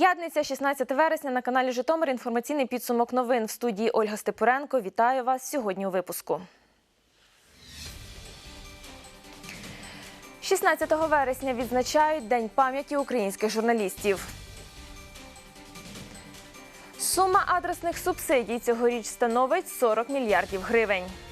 П'ятниця, 16 вересня на каналі Житомир. Інформаційний підсумок новин в студії Ольга Степуренко. Вітаю вас сьогодні у випуску. 16 вересня відзначають День пам'яті українських журналістів. Сума адресних субсидій цьогоріч становить 40 мільярдів гривень. –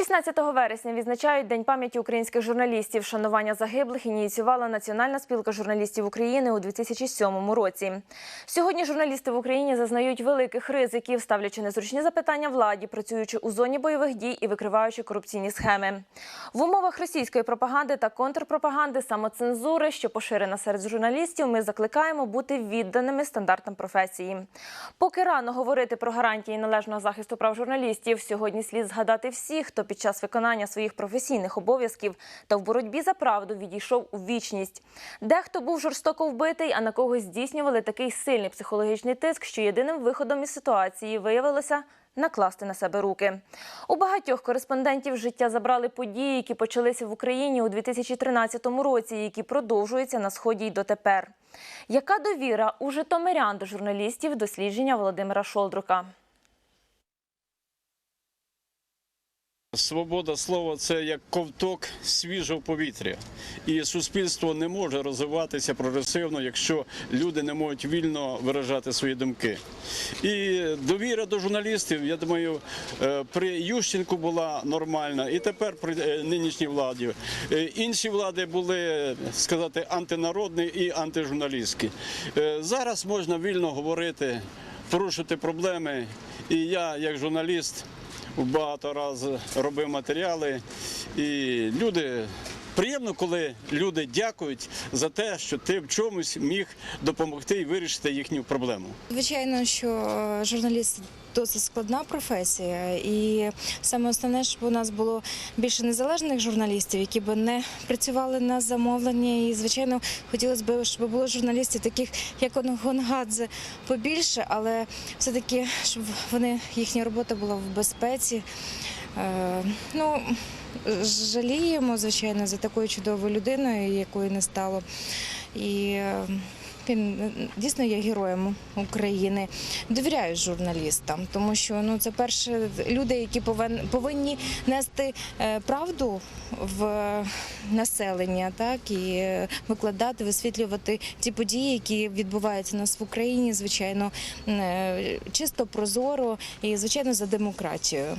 16 вересня відзначають День пам'яті українських журналістів. Шанування загиблих ініціювала Національна спілка журналістів України у 2007 році. Сьогодні журналісти в Україні зазнають великих ризиків, ставлячи незручні запитання владі, працюючи у зоні бойових дій і викриваючи корупційні схеми. В умовах російської пропаганди та контрпропаганди, самоцензури, що поширена серед журналістів, ми закликаємо бути відданими стандартам професії. Поки рано говорити про гарантії належного захисту прав журналістів, сьогодні слід згадати всіх, хто під час виконання своїх професійних обов'язків та в боротьбі за правду відійшов у вічність. Дехто був жорстоко вбитий, а на когось здійснювали такий сильний психологічний тиск, що єдиним виходом із ситуації виявилося накласти на себе руки. У багатьох кореспондентів життя забрали події, які почалися в Україні у 2013 році, які продовжуються на сході й дотепер. Яка довіра у житомирян до журналістів дослідження Володимира Шолдрука? Свобода слова це як ковток свіжого повітря, і суспільство не може розвиватися прогресивно, якщо люди не можуть вільно виражати свої думки. І довіра до журналістів, я думаю, е, при Ющенку була нормальна, і тепер при е, нинішній владі. Е, Інші влади були сказати антинародні і антижурналістські. Зараз можна вільно говорити, порушити проблеми. І я, як журналіст, багато разів робив матеріали, і люди. Приємно, коли люди дякують за те, що ти в чомусь міг допомогти і вирішити їхню проблему. Звичайно, що е, журналіст досить складна професія, і саме основне, щоб у нас було більше незалежних журналістів, які б не працювали на замовлення. І звичайно, хотілося б, щоб було журналістів, таких як Гонгадзе, побільше, але все-таки щоб вони їхня робота була в безпеці. Е, Ну, жаліємо, звичайно, за такою чудовою людиною, якої не стало. І е, він дійсно є героєм України. Довіряю журналістам, тому що ну це перше люди, які повин- повинні нести е, правду в населення, так і викладати, висвітлювати ті події, які відбуваються у нас в Україні, звичайно, е, чисто прозоро і звичайно за демократію.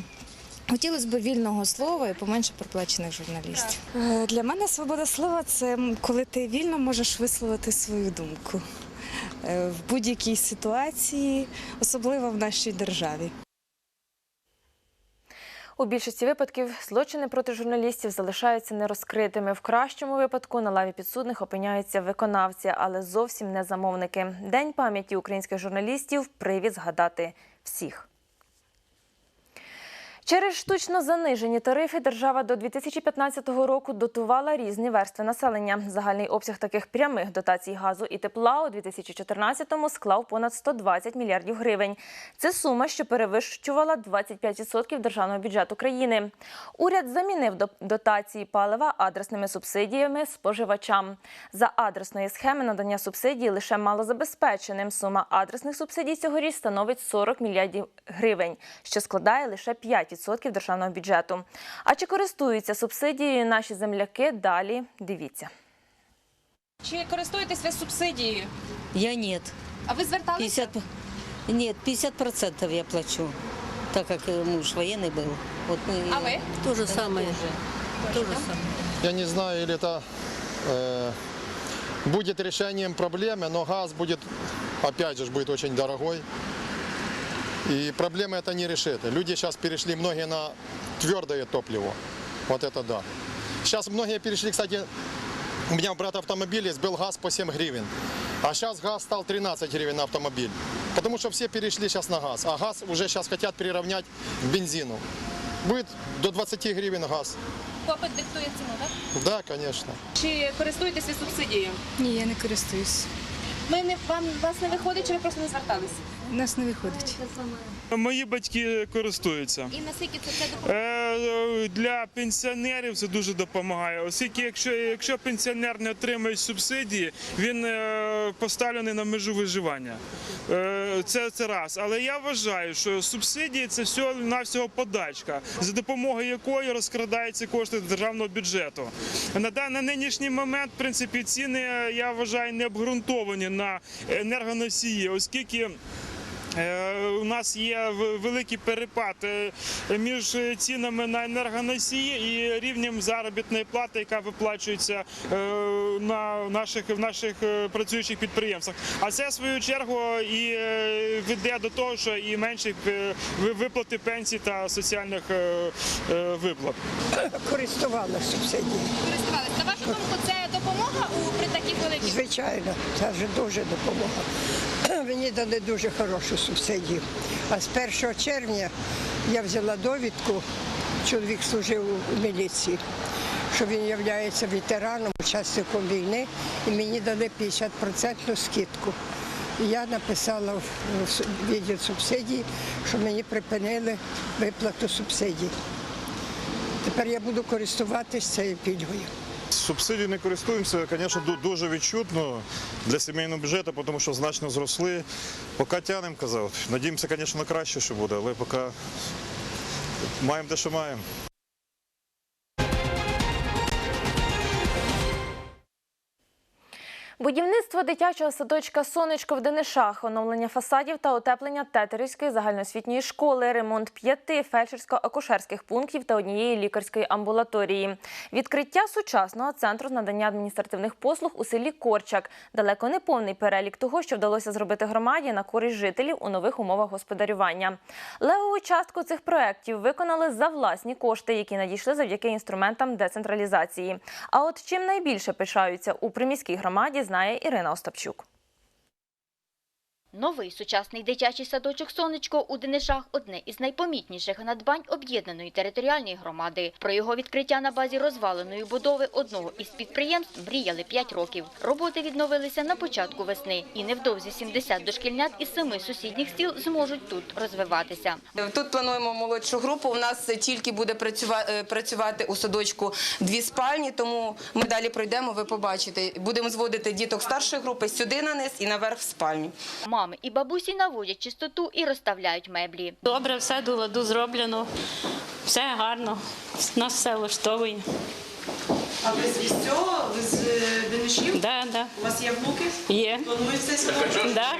Хотілося б вільного слова і поменше проплачених журналістів. Е, Для мене свобода слова це коли ти вільно можеш висловити свою думку е, в будь-якій ситуації, особливо в нашій державі. У більшості випадків злочини проти журналістів залишаються нерозкритими. В кращому випадку на лаві підсудних опиняються виконавці, але зовсім не замовники. День пам'яті українських журналістів привід згадати всіх. Через штучно занижені тарифи держава до 2015 року дотувала різні верстви населення. Загальний обсяг таких прямих дотацій газу і тепла у 2014-му склав понад 120 мільярдів гривень. Це сума, що перевищувала 25% державного бюджету країни. Уряд замінив до- дотації палива адресними субсидіями споживачам. За адресної схеми надання субсидій лише малозабезпеченим. Сума адресних субсидій цьогоріч становить 40 мільярдів гривень, що складає лише 5% державного бюджету. А чи користуються субсидією наші земляки? Далі дивіться. Чи користуєтесь ви субсидією? Я нет. А ви зверталися? 50, нет, 50 процентов я плачу, так как э, муж военный был. Вот мы А вы? То же самое. То же самое. Я не знаю, или это э, будет решением проблемы, но газ будет, опять же, будет очень дорогой. И проблемы это не решит. Люди сейчас перешли многие на твердое топливо. Вот это да. Сейчас многие перешли, кстати, у меня у брата автомобиль есть, был газ по 7 гривен. А сейчас газ стал 13 гривен на автомобиль. Потому что все перешли сейчас на газ. А газ уже сейчас хотят приравнять к бензину. Будет до 20 гривен газ. Попит диктує ціну, так? Да, конечно. Чи користуєтесь ви субсидією? Ні, я не користуюсь. Ми не вам вас не виходить, чи ви просто не зверталися? У нас не виходить. Мої батьки користуються. І наскільки це це допомагає? Е, Для пенсіонерів це дуже допомагає, оскільки якщо, якщо пенсіонер не отримує субсидії, він е, поставлений на межу виживання. Е, Це, це раз. Але я вважаю, що субсидії це всього навсього подачка, за допомогою якої розкрадаються кошти державного бюджету. На, на нинішній момент, в принципі, ціни я вважаю не обґрунтовані на енергоносії, оскільки. Е, У нас є великий перепад між цінами на енергоносії і рівнем заробітної плати, яка виплачується е, на наших в наших е, працюючих підприємствах. А це в свою чергу і веде до того, що і менші виплати пенсій та соціальних виплат. користувалася субсидією. Думку, це допомога у при таких великих? Звичайно, це вже дуже допомога. Мені дали дуже хорошу субсидію. А з 1 червня я взяла довідку, чоловік служив у міліції, що він є ветераном, учасником війни, і мені дали 50% скидку. Я написала в відділ субсидій, що мені припинили виплату субсидій. Тепер я буду користуватися цією пільгою. Субсидії не користуємося, звісно, дуже відчутно для сімейного бюджету, тому що значно зросли. Поки тянемо, казав. Надіємося, звісно, на краще, що буде, але поки маємо те, що маємо. Будівництво дитячого садочка Сонечко в Денишах, оновлення фасадів та утеплення Тетерівської загальноосвітньої школи, ремонт п'яти фельдшерсько-акушерських пунктів та однієї лікарської амбулаторії, відкриття сучасного центру з надання адміністративних послуг у селі Корчак. Далеко не повний перелік того, що вдалося зробити громаді на користь жителів у нових умовах господарювання. Левову частку цих проєктів виконали за власні кошти, які надійшли завдяки інструментам децентралізації. А от чим найбільше пишаються у приміській громаді, знає Ірина Остапчук. Новий сучасний дитячий садочок «Сонечко» у Денишах – одне із найпомітніших надбань об'єднаної територіальної громади. Про його відкриття на базі розваленої будови одного із підприємств мріяли 5 років. Роботи відновилися на початку весни, і невдовзі 70 дошкільнят із семи сусідніх сіл зможуть тут розвиватися. Тут плануємо молодшу групу. У нас тільки буде працюва- працювати у садочку дві спальні, тому ми далі пройдемо, ви побачите. Будемо зводити діток старшої групи сюди на низ і наверх в спальню. Мами і бабусі наводять чистоту і розставляють меблі. Добре, все до ладу зроблено, все гарно, нас все влаштовує. А ви з цього? Ви з Денишів? Да, да. У вас є внуки? Є. Плануєте сюди? Да,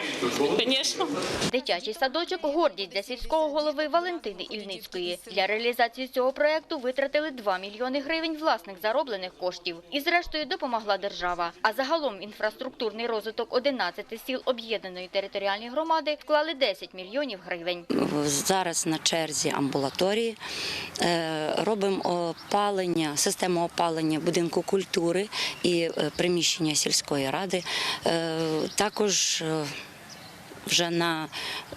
звісно. Дитячий садочок – гордість для сільського голови Валентини Ільницької. Для реалізації цього проекту витратили 2 мільйони гривень власних зароблених коштів. І зрештою допомогла держава. А загалом інфраструктурний розвиток 11 сіл об'єднаної територіальної громади вклали 10 мільйонів гривень. Зараз на черзі амбулаторії Е, робимо опалення, систему опалення будинку культури і е, приміщення сільської ради. Е, Також е, вже на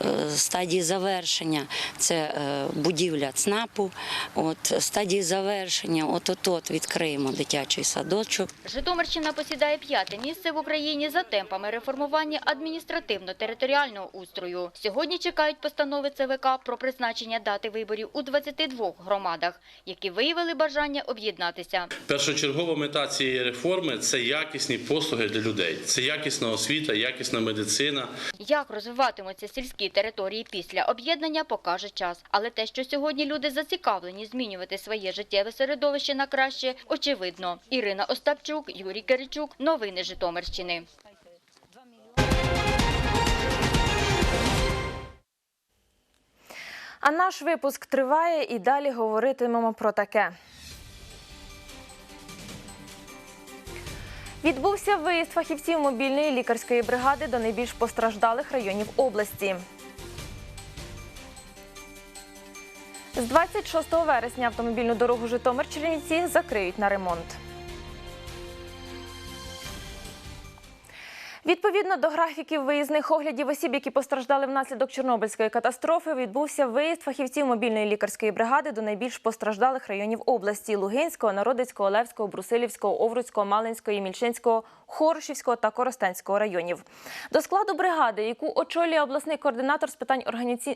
е, стадії завершення це е, будівля ЦНАПу. От стадії завершення, от-от-от відкриємо дитячий садочок. Житомирщина посідає п'яте місце в Україні за темпами реформування адміністративно-територіального устрою. Сьогодні чекають постанови ЦВК про призначення дати виборів у 22 громадах, які виявили бажання об'єднатися. Першочергова мета цієї реформи це якісні послуги для людей. Це якісна освіта, якісна медицина. Як розвиватимуться сільські території після об'єднання, покаже час. Але те, що сьогодні люди зацікавлені змінювати своє життєве середовище на краще, очевидно. Ірина Остапчук, Юрій Киричук. Новини Житомирщини. А наш випуск триває і далі говоритимемо про таке. Відбувся виїзд фахівців мобільної лікарської бригади до найбільш постраждалих районів області. З 26 вересня автомобільну дорогу Житомир-Чернівці закриють на ремонт. Відповідно до графіків виїзних оглядів осіб, які постраждали внаслідок Чорнобильської катастрофи, відбувся виїзд фахівців мобільної лікарської бригади до найбільш постраждалих районів області Лугинського, Народицького, Левського, Брусилівського, Овруцького, Малинського, Мільчинського, Хорошівського та Коростенського районів. До складу бригади, яку очолює обласний координатор з питань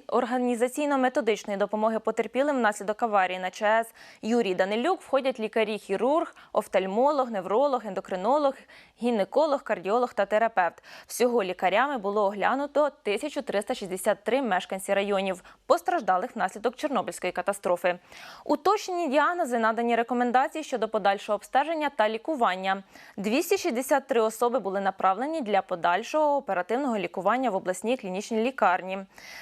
організаційно-методичної допомоги потерпілим внаслідок аварії на ЧАЕС Юрій Данилюк, входять лікарі-хірург, офтальмолог, невролог, ендокринолог, гінеколог, кардіолог та терапевт. Всього лікарями було оглянуто 1363 мешканці районів, постраждалих внаслідок Чорнобильської катастрофи. Уточнені діагнози, надані рекомендації щодо подальшого обстеження та лікування. 263 особи були направлені для подальшого оперативного лікування в обласній клінічній лікарні.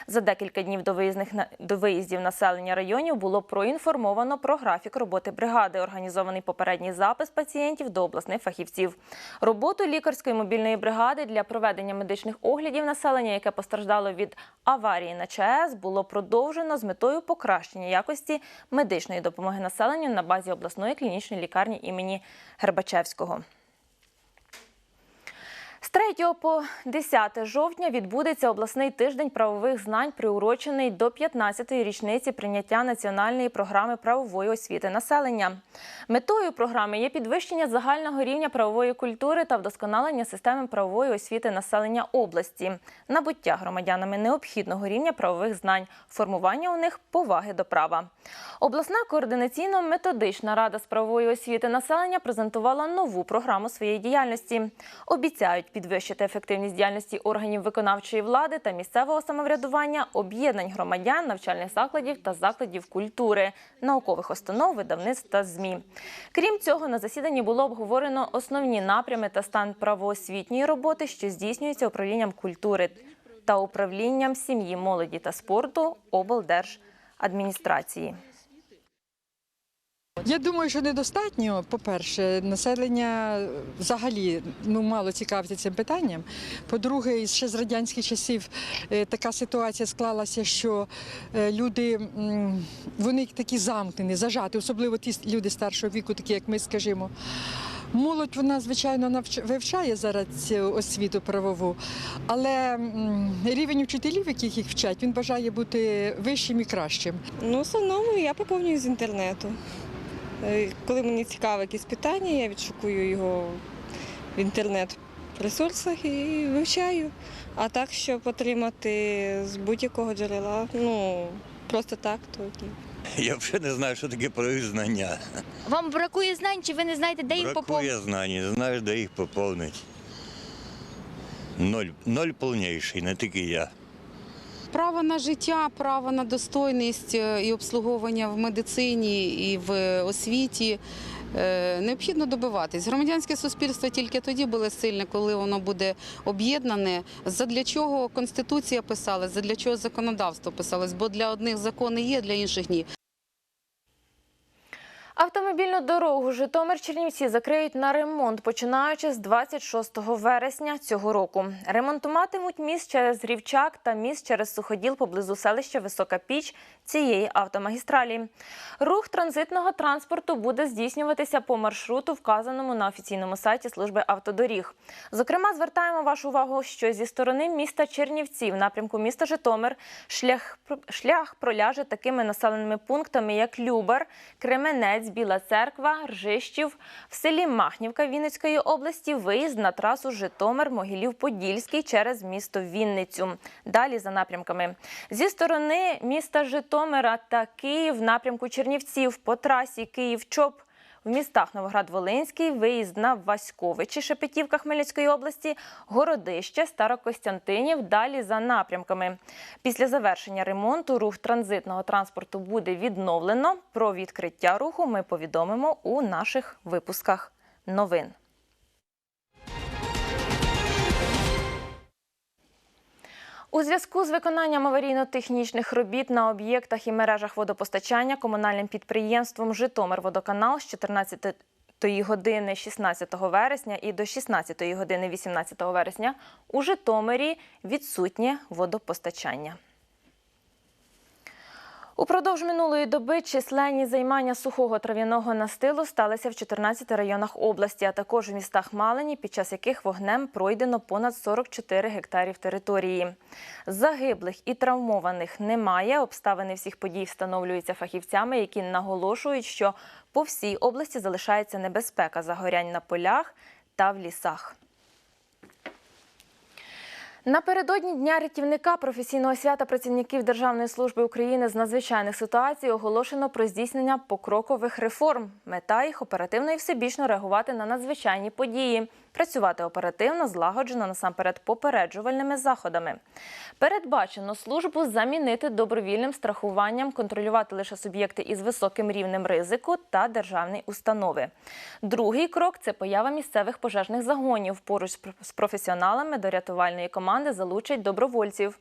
За декілька днів до виїзних до виїздів населення районів було проінформовано про графік роботи бригади, організований попередній запис пацієнтів до обласних фахівців. Роботу лікарської мобільної бригади для проведення медичних оглядів населення, яке постраждало від аварії на ЧАЕС, було продовжено з метою покращення якості медичної допомоги населенню на базі обласної клінічної лікарні імені Гербачевського. З 3 по 10 жовтня відбудеться обласний тиждень правових знань, приурочений до 15-ї річниці прийняття національної програми правової освіти населення. Метою програми є підвищення загального рівня правової культури та вдосконалення системи правової освіти населення області, набуття громадянами необхідного рівня правових знань, формування у них поваги до права. Обласна координаційно-методична рада з правової освіти населення презентувала нову програму своєї діяльності. Обіцяють підвищити ефективність діяльності органів виконавчої влади та місцевого самоврядування, об'єднань громадян, навчальних закладів та закладів культури, наукових установ, видавництв та ЗМІ. Крім цього, на засіданні було обговорено основні напрями та стан правоосвітньої роботи, що здійснюється управлінням культури та управлінням сім'ї, молоді та спорту облдержадміністрації. Я думаю, що недостатньо. По-перше, населення взагалі ну мало цікавиться цим питанням. По-друге, ще з радянських часів е, така ситуація склалася, що е, люди вони такі замкнені, зажаті, особливо ті люди старшого віку, такі як ми, скажімо. Молодь вона звичайно вивчає зараз цю освіту правову, але рівень учителів, яких їх вчать, він бажає бути вищим і кращим. Ну, в основному я поповнюю з інтернету. Е, Коли мені цікаве якісь питання, я відшукую його в інтернет-ресурсах і вивчаю. А так, щоб отримати з будь-якого джерела, ну просто так, то ні. Я взагалі не знаю, що таке правові знання. Вам бракує знань, чи ви не знаєте, де їх поповнити? Бракує знань, не знаю, де їх поповнити. Ноль, ноль повніший, не тільки я. Право на життя, право на достойність е, і обслуговування в медицині і в освіті е, необхідно добиватись. Громадянське суспільство тільки тоді буде сильне, коли воно буде об'єднане. Задля чого Конституція писалась, задля чого законодавство писалось, бо для одних закони є, для інших ні. Автомобільну дорогу Житомир-Чернівці закриють на ремонт, починаючи з 26 вересня цього року. Ремонтуватимуть міст через Рівчак та міст через Суходіл поблизу селища Висока Піч цієї автомагістралі. Рух транзитного транспорту буде здійснюватися по маршруту, вказаному на офіційному сайті служби автодоріг. Зокрема, звертаємо вашу увагу, що зі сторони міста Чернівці в напрямку міста Житомир шлях, шлях проляже такими населеними пунктами, як Любар, Кременець, Біла Церква, Ржищів. В селі Махнівка Вінницької області виїзд на трасу Житомир, Могилів-Подільський через місто Вінницю. Далі за напрямками. Зі сторони міста Житомира та Київ в напрямку Чернівців по трасі Київ-Чоп в містах Новоград-Волинський, виїзд на Васьковичі, Шепетівка Хмельницької області, Городище, Старокостянтинів, далі за напрямками. Після завершення ремонту рух транзитного транспорту буде відновлено. Про відкриття руху ми повідомимо у наших випусках новин. У зв'язку з виконанням аварійно-технічних робіт на об'єктах і мережах водопостачання комунальним підприємством Житомирводоканал з 14 години 16 вересня і до 16 години 18 вересня у Житомирі відсутнє водопостачання. Упродовж минулої доби численні займання сухого трав'яного настилу сталися в 14 районах області, а також у містах Малині, під час яких вогнем пройдено понад 44 гектарів території. Загиблих і травмованих немає. Обставини всіх подій встановлюються фахівцями, які наголошують, що по всій області залишається небезпека загорянь на полях та в лісах. Напередодні Дня рятівника професійного свята працівників Державної служби України з надзвичайних ситуацій оголошено про здійснення покрокових реформ. Мета їх оперативно і всебічно реагувати на надзвичайні події, працювати оперативно, злагоджено насамперед попереджувальними заходами. Передбачено службу замінити добровільним страхуванням, контролювати лише суб'єкти із високим рівнем ризику та державні установи. Другий крок це поява місцевих пожежних загонів. Поруч з професіоналами до рятувальної команди залучать добровольців.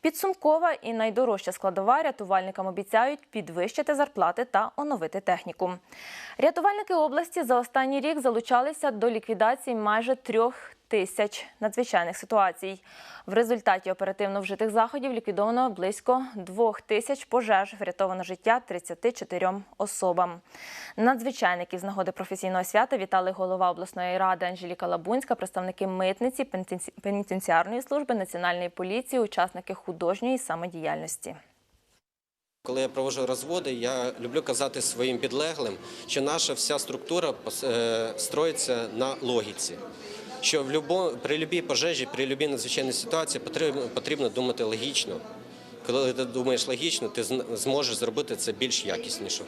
Підсумкова і найдорожча складова рятувальникам обіцяють підвищити зарплати та оновити техніку. Рятувальники області за останній рік залучалися до ліквідації майже трьох тисяч надзвичайних ситуацій. В результаті оперативно вжитих заходів ліквідовано близько двох тисяч пожеж, врятовано життя 34 особам. Надзвичайників з нагоди професійного свята вітали голова обласної ради Анжеліка Лабунська, представники митниці, пенітенціарної служби, національної поліції, учасники художньої самодіяльності. Коли я проводжу розводи, я люблю казати своїм підлеглим, що наша вся структура е, строїться на логіці. Що в любо, при будь-якій пожежі, при будь-якій надзвичайній ситуації потрібно, потрібно думати логічно. Коли ти думаєш логічно, ти зможеш зробити це більш якісніше.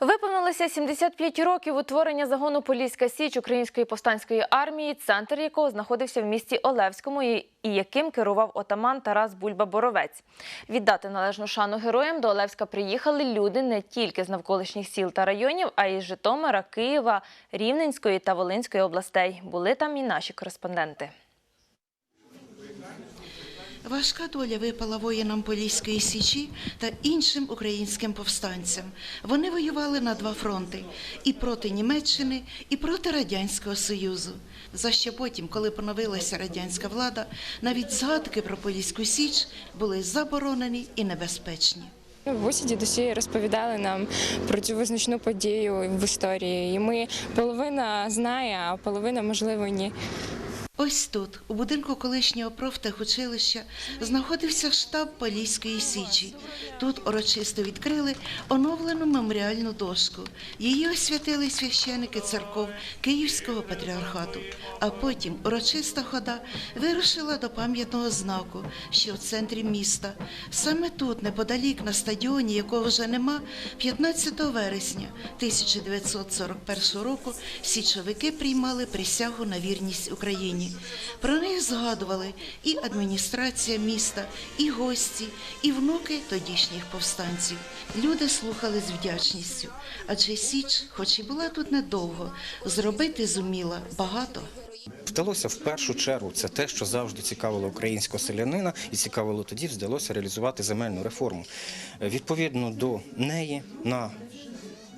Виповнилося 75 років утворення загону Поліська Січ Української повстанської армії, центр якого знаходився в місті Олевському і яким керував отаман Тарас Бульба-Боровець. Віддати належну шану героям до Олевська приїхали люди не тільки з навколишніх сіл та районів, а й з Житомира, Києва, Рівненської та Волинської областей. Були там і наші кореспонденти. Важка доля випала воїнам Поліської січі та іншим українським повстанцям. Вони воювали на два фронти і проти Німеччини, і проти Радянського Союзу. За що потім, коли поновилася радянська влада, навіть згадки про Поліську Січ були заборонені і небезпечні. Бабусі дідусі розповідали нам про цю визначну подію в історії, і ми половина знає, а половина можливо ні. Ось тут, у будинку колишнього профтехучилища, знаходився штаб Поліської Січі. Тут урочисто відкрили оновлену меморіальну дошку. Її освятили священики церков Київського патріархату. А потім урочиста хода вирушила до пам'ятного знаку, що в центрі міста. Саме тут, неподалік на стадіоні, якого вже нема, 15 вересня 1941 року січовики приймали присягу на вірність Україні. Про них згадували і адміністрація міста, і гості, і внуки тодішніх повстанців. Люди слухали з вдячністю, адже Січ, хоч і була тут недовго, зробити зуміла багато. Вдалося в першу чергу це те, що завжди цікавило українського селянина, і цікавило тоді, вдалося реалізувати земельну реформу. Е, Відповідно до неї на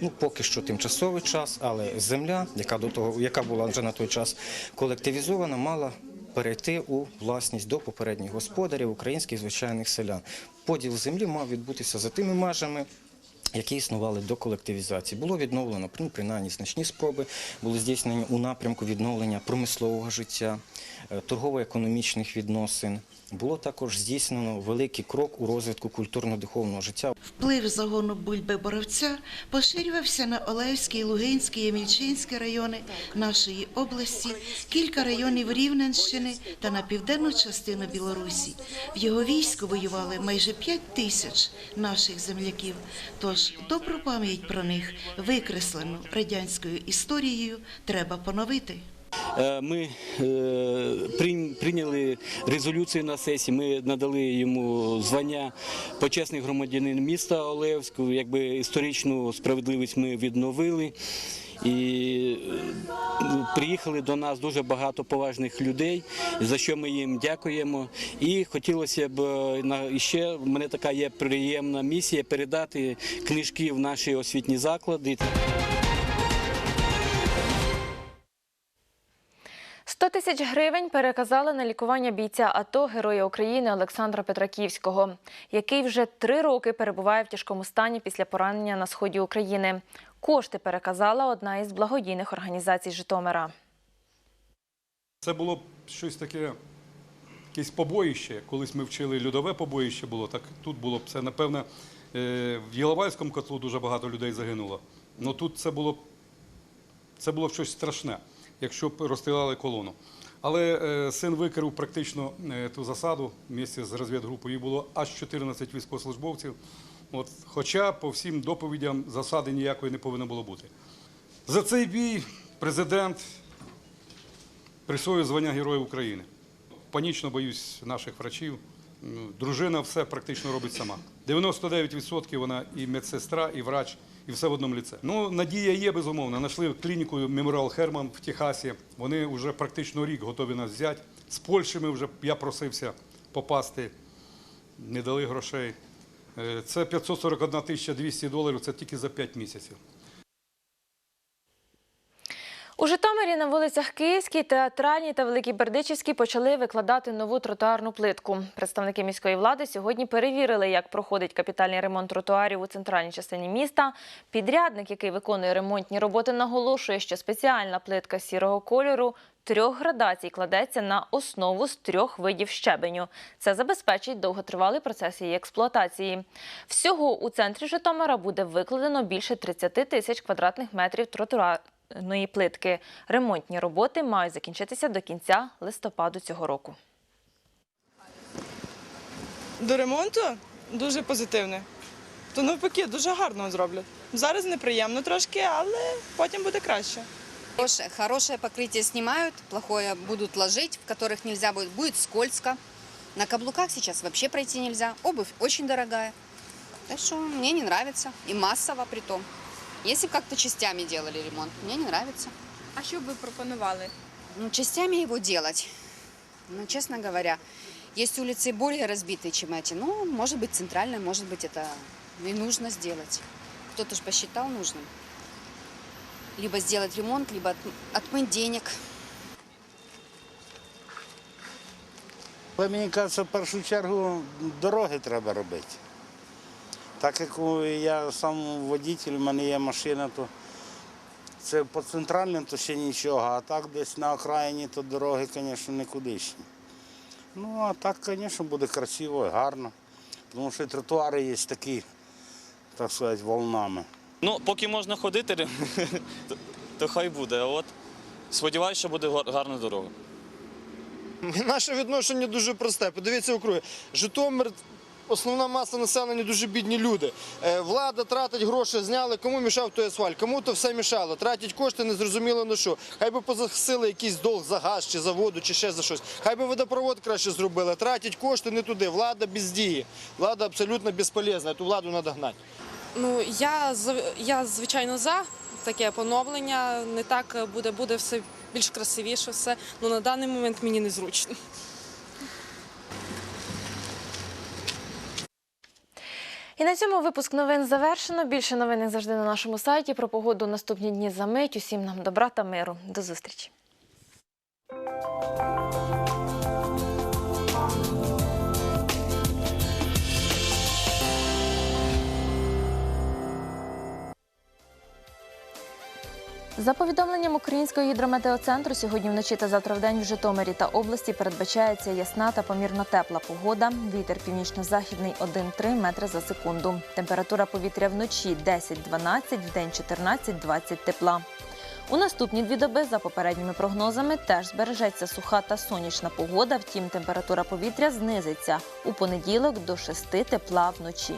ну поки що тимчасовий час, але земля, яка до того, яка була вже на той час колективізована, мала. Перейти у власність до попередніх господарів українських звичайних селян. Поділ землі мав відбутися за тими межами, які існували до колективізації. Було відновлено ну, принаймні значні спроби, були здійснені у напрямку відновлення промислового життя, е, торгово-економічних відносин. Було також здійснено великий крок у розвитку культурно-духовного життя. Вплив загону бульби боровця поширювався на Олевський, Лугинський і Мільчинський райони нашої області, кілька районів Рівненщини та на південну частину Білорусі. В його війську воювали майже 5 тисяч наших земляків. Тож добру пам'ять про них, викреслену радянською історією, треба поновити. Е, Ми е, прийняли резолюцію на сесії. Ми надали йому звання почесний громадянин міста Олевську. Якби історичну справедливість ми відновили. І е, приїхали до нас дуже багато поважних людей, за що ми їм дякуємо. І хотілося б е, ще в мене така є приємна місія передати книжки в наші освітні заклади. 100 тисяч гривень переказали на лікування бійця АТО Героя України Олександра Петраківського, який вже три роки перебуває в тяжкому стані після поранення на сході України. Кошти переказала одна із благодійних організацій Житомира. Це було щось таке, якесь побоїще. Колись ми вчили льодове побоїще було, так тут було б це, напевне, е, в Єловайському котлу дуже багато людей загинуло. Ну тут це було Це було щось страшне, якщо б розстріляли колону. Але е, син викрив практично е, ту засаду місці з розвідгрупою. Їх було аж 14 військовослужбовців. Хоча по всім доповідям засади ніякої не повинно було бути. За цей бій президент присвоїв звання Героя України. Панічно боюсь наших врачів. Дружина все практично робить сама. 99% вона і медсестра, і врач, і все в одному ліце. Ну, надія є, безумовно. Знайшли клініку Меморіал Херман в Техасі. Вони вже практично рік готові нас взяти. З Польщі ми вже я просився попасти, не дали грошей. Е, Це 541 тисяча 200 доларів, це тільки за 5 місяців. У Житомирі на вулицях Київській, Театральній та Великій Бердичівській почали викладати нову тротуарну плитку. Представники міської влади сьогодні перевірили, як проходить капітальний ремонт тротуарів у центральній частині міста. Підрядник, який виконує ремонтні роботи, наголошує, що спеціальна плитка сірого кольору трьох градацій кладеться на основу з трьох видів щебеню. Це забезпечить довготривалий процес її експлуатації. Всього у центрі Житомира буде викладено більше 30 тисяч квадратних метрів тротуарної плитки. Ремонтні роботи мають закінчитися до кінця листопаду цього року. До ремонту дуже позитивне. То навпаки, дуже гарно зроблять. Зараз неприємно трошки, але потім буде краще. Хорошее, хорошее покрытие снимают, плохое будут ложить, в которых нельзя будет. Будет скользко. На каблуках сейчас вообще пройти нельзя. Обувь очень дорогая. Так что мне не нравится. И массово при том. Если бы как-то частями делали ремонт, мне не нравится. А що б ви пропонували? Ну, частями его делать. Ну, честно говоря, есть улицы более разбитые, чем эти. Ну, может быть, центральная, может быть, это и нужно сделать. Кто-то же посчитал нужным. Либо сделать ремонт, либо от- отмыть денег. Але мені кажеться, в першу чергу дороги треба робити. Так як я сам водитель, в мене є машина, то це по центральним то ще нічого, а так десь на окраїні то дороги, звісно, никудишні. Ну, а так, звісно, буде красиво і гарно. Тому що і тротуари є такі, так сказати, волнами. Ну, поки можна ходити, то, то хай буде. А от сподіваюся, що буде гарна дорога. Наше відношення дуже просте. Подивіться округи. Житомир. Основна маса населення дуже бідні люди. Е, Влада тратить гроші, зняли, кому мішав той асфальт, кому то все мішало. Тратять кошти, незрозуміло на що. Хай би позасили якийсь долг за газ чи за воду, чи ще за щось. Хай би водопровод краще зробили. Тратять кошти не туди. Влада бездіє. Влада абсолютно безполезна. Ту владу треба гнати. Ну я я звичайно за таке поновлення. Не так буде, буде все більш красивіше. Все ну на даний момент мені незручно. І на цьому випуск новин завершено. Більше новин завжди на нашому сайті. Про погоду наступні дні за мить. Усім нам добра та миру. До зустрічі. За повідомленням Українського гідрометеоцентру, сьогодні вночі та завтра в день в Житомирі та області передбачається ясна та помірно тепла погода. Вітер північно-західний 1-3 метри за секунду. Температура повітря вночі 10-12, в день 14-20 тепла. У наступні дві доби, за попередніми прогнозами, теж збережеться суха та сонячна погода. Втім, температура повітря знизиться у понеділок до 6 тепла вночі.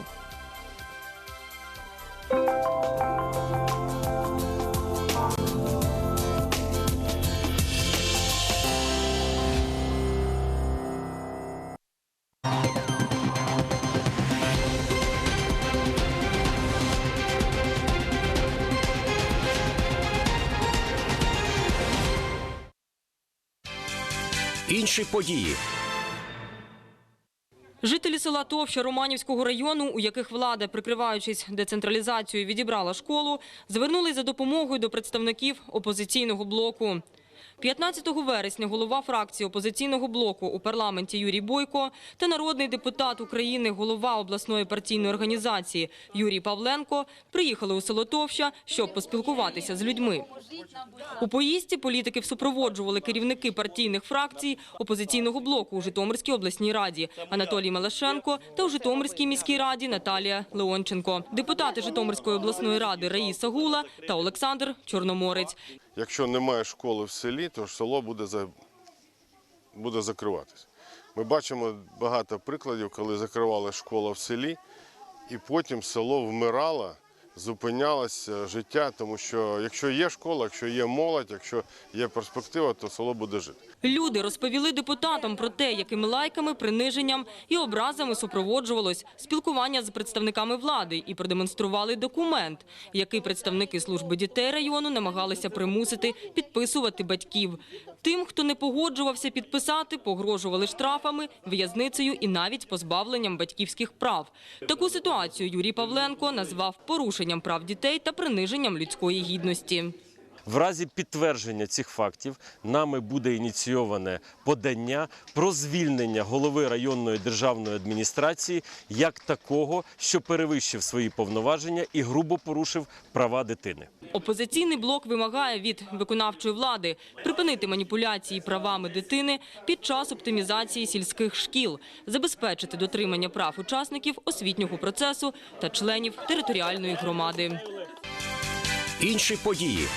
Інші події. Жителі села Товща Романівського району, у яких влада, прикриваючись децентралізацією, відібрала школу, звернулись за допомогою до представників опозиційного блоку. 15 вересня голова фракції опозиційного блоку у парламенті Юрій Бойко та народний депутат України, голова обласної партійної організації Юрій Павленко приїхали у село Товща, щоб поспілкуватися з людьми. У поїздці політиків супроводжували керівники партійних фракцій опозиційного блоку у Житомирській обласній раді Анатолій Малашенко та у Житомирській міській раді Наталія Леонченко, депутати Житомирської обласної ради Раїса Гула та Олександр Чорноморець. Якщо немає школи в селі, то село буде, за... буде закриватися. Ми бачимо багато прикладів, коли закривала школа в селі, і потім село вмирало, зупинялося життя, тому що якщо є школа, якщо є молодь, якщо є перспектива, то село буде жити. Люди розповіли депутатам про те, якими лайками, приниженням і образами супроводжувалось спілкування з представниками влади і продемонстрували документ, який представники служби дітей району намагалися примусити підписувати батьків. Тим, хто не погоджувався підписати, погрожували штрафами, в'язницею і навіть позбавленням батьківських прав. Таку ситуацію Юрій Павленко назвав порушенням прав дітей та приниженням людської гідності. В разі підтвердження цих фактів нами буде ініційоване подання про звільнення голови районної державної адміністрації як такого, що перевищив свої повноваження і грубо порушив права дитини. Опозиційний блок вимагає від виконавчої влади припинити маніпуляції правами дитини під час оптимізації сільських шкіл, забезпечити дотримання прав учасників освітнього процесу та членів територіальної громади. Інші події.